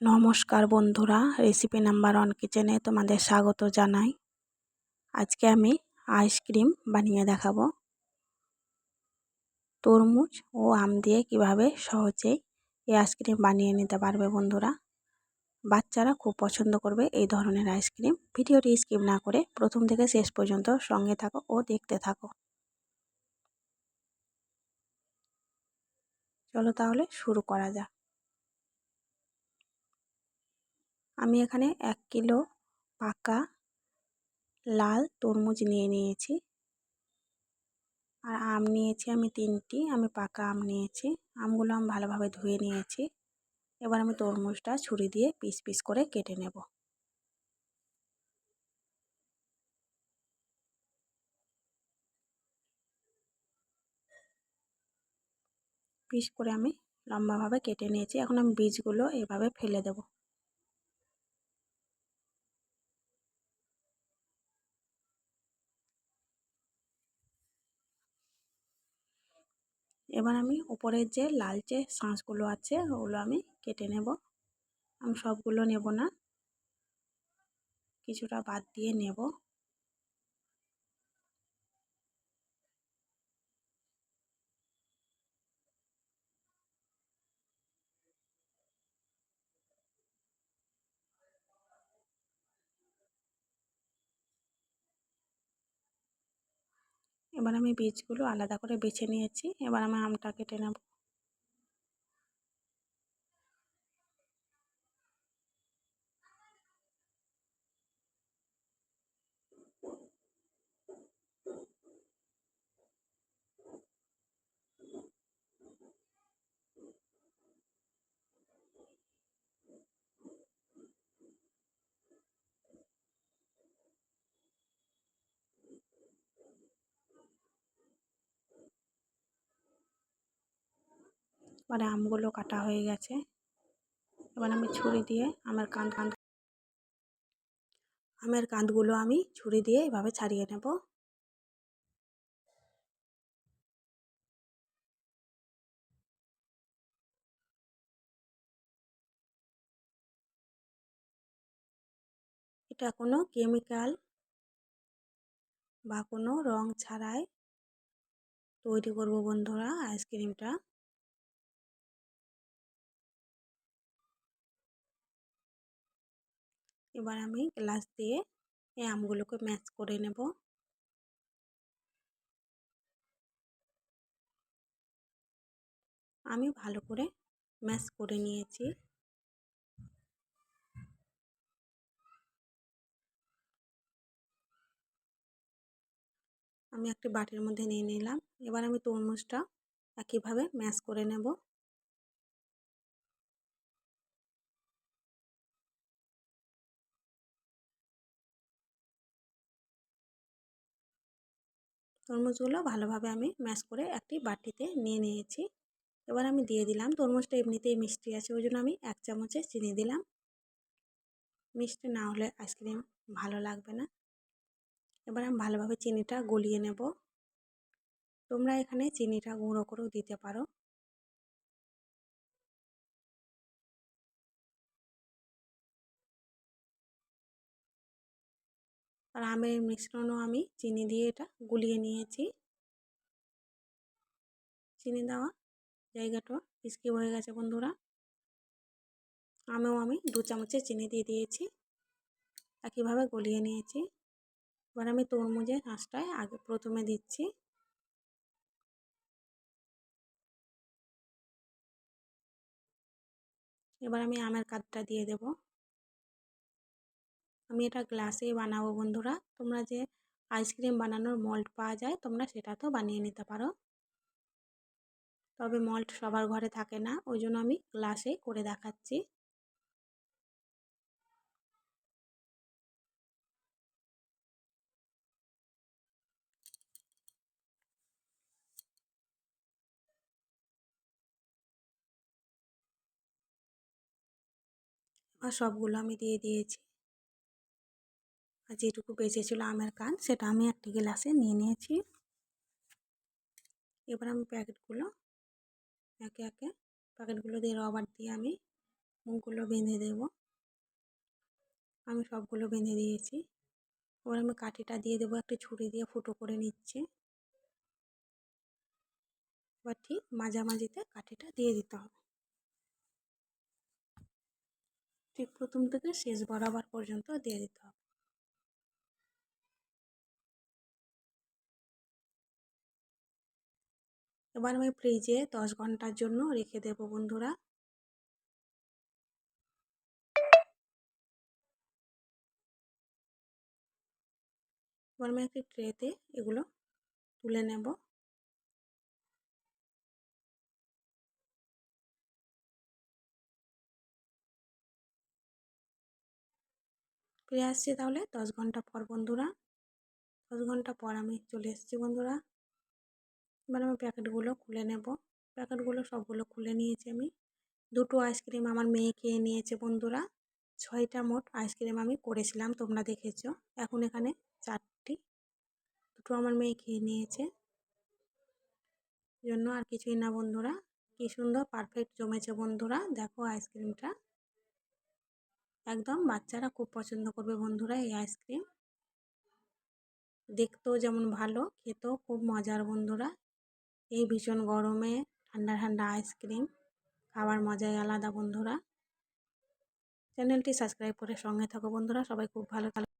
নমস্কার বন্ধুরা recipe number one কিচেনে তোমাদের স্বাগত জানাই। আজকে আমি আইসক্রিম বানিয়ে দেখাবো। তরমুজ ও আম দিয়ে কীভাবে সহজেই এই আইসক্রিম বানিয়ে নিতে পারবে বন্ধুরা। বাচ্চারা খুব পছন্দ করবে এই ধরনের আইসক্রিম ভিডিওটি স্কিপ না করে প্রথম থেকে শেষ পর্যন্ত সঙ্গে থাকো ও দেখতে থাকো। চলো তাহলে শুরু করা যাক। আমি এখানে এক কিলো পাকা লাল তরমুজ নিয়ে নিয়েছি। আর আম নিয়েছি আমি তিনটি, আমি পাকা আম নিয়েছি। আমগুলো আমি ভালোভাবে ধুয়ে নিয়েছি। এবার আমি তরমুজটা ছুরি দিয়ে পিস পিস করে কেটে নেব। পিস করে আমি লম্বাভাবে কেটে নিয়েছি। এখন আমি বীজগুলো এভাবে ফেলে দেবো। এবার আমি উপরের যে লালচে শাঁসগুলো আছে, ওগুলো আমি কেটে নেব। আমি সবগুলো নেব না। কিছুটা বাদ দিয়ে নেব। এবার আমি বীজগুলো আলাদা করে বেছে নিয়েছি। এবার আমি আমটা কেটে নেব। এবারে আমগুলো কাটা হয়ে গেছে। এবার আমি ছুরি দিয়ে আমার কান কান আমের কাঁধগুলো আমি ছুরি দিয়ে এভাবে ছাড়িয়ে নেব। এটা কোনো কেমিক্যাল বা কোনো রং ছাড়াই তৈরি করব বন্ধুরা আইসক্রিমটা। এবার আমি গ্লাস দিয়ে এই আমগুলোকে ম্যাশ করে নেব। আমি ভালো করে ম্যাশ করে নিয়েছি। আমি একটি বাটির মধ্যে নিয়ে নিলাম। এবার আমি তরমুজটা একইভাবে ম্যাশ করে নেব। তরমুজগুলো ভালোভাবে আমি ম্যাশ করে একটি বাটিতে নিয়ে নিয়েছি। এবার আমি দিয়ে দিলাম। তরমুজটা এমনিতেই মিষ্টি আছে, ওই জন্য আমি এক চামচে চিনি দিলাম। মিষ্টি না হলে আইসক্রিম ভালো লাগবে না। এবার আমি ভালোভাবে চিনিটা গলিয়ে নেব। তোমরা এখানে চিনিটা গুঁড়ো করেও দিতে পারো। আর আমের মিশ্রণও আমি চিনি দিয়ে এটা গুলিয়ে নিয়েছি। চিনি দেওয়া জায়গাটা স্কিপ হয়ে গেছে বন্ধুরা। আমেও আমি দু চামচে চিনি দিয়ে দিয়েছি। একইভাবে গলিয়ে নিয়েছি। এবার আমি তরমুজের হাঁসটায় আগে প্রথমে দিচ্ছি। এবার আমি আমের কাঠটা দিয়ে দেব। আমি এটা গ্লাসে বানাবো বন্ধুরা। তোমরা যে আইসক্রিম বানানোর মল্ট পাওয়া যায়, তোমরা সেটা তো বানিয়ে নিতে পারো। তবে মল্ট সবার ঘরে থাকে না, ওই জন্য আমি গ্লাসে করে দেখাচ্ছি। আর সবগুলো আমি দিয়ে দিয়েছি। আর যেটুকু বেঁচেছিলো আমের কান, সেটা আমি একটি গ্লাসে নিয়ে নিয়েছি। এবার আমি প্যাকেটগুলো একে একে প্যাকেটগুলো দিয়ে রবার দিয়ে আমি মুখগুলো বেঁধে দেব। আমি সবগুলো বেঁধে দিয়েছি। এবার আমি কাঠিটা দিয়ে দেবো, একটু ছুরি দিয়ে ফুটো করে নিচ্ছি। এবার ঠিক মাঝামাঝিতে কাঠিটা দিয়ে দিতে হবে। ঠিক প্রথম থেকে শেষ বরাবর পর্যন্ত দিয়ে দিতে হবে। এবার আমি ফ্রিজে দশ ঘণ্টার জন্য রেখে দেবো বন্ধুরা। এবার আমি একটি ট্রেতে এগুলো তুলে নেব। ফিরে আসছি তাহলে দশ ঘণ্টা পর বন্ধুরা। দশ ঘণ্টা পর আমি চলে এসেছি বন্ধুরা। এবার আমি প্যাকেটগুলো খুলে নেব। প্যাকেটগুলো সবগুলো খুলে নিয়েছি আমি। দুটো আইসক্রিম আমার মেয়ে খেয়ে নিয়েছে বন্ধুরা। ছয়টা মোট আইসক্রিম আমি করেছিলাম, তোমরা দেখেছ। এখন এখানে চারটি, দুটো আমার মেয়ে খেয়ে নিয়েছে। জন্য আর কিছুই না বন্ধুরা। কী সুন্দর পারফেক্ট জমেছে বন্ধুরা। দেখো আইসক্রিমটা। একদম বাচ্চারা খুব পছন্দ করবে বন্ধুরা এই আইসক্রিম। দেখতেও যেমন ভালো, খেতেও খুব মজার বন্ধুরা। এই ভীষণ গরমে ঠান্ডা ঠান্ডা আইসক্রিম খাওয়ার মজাই আলাদা বন্ধুরা। চ্যানেলটি সাবস্ক্রাইব করে সঙ্গে থাকো বন্ধুরা, সবাই খুব ভালো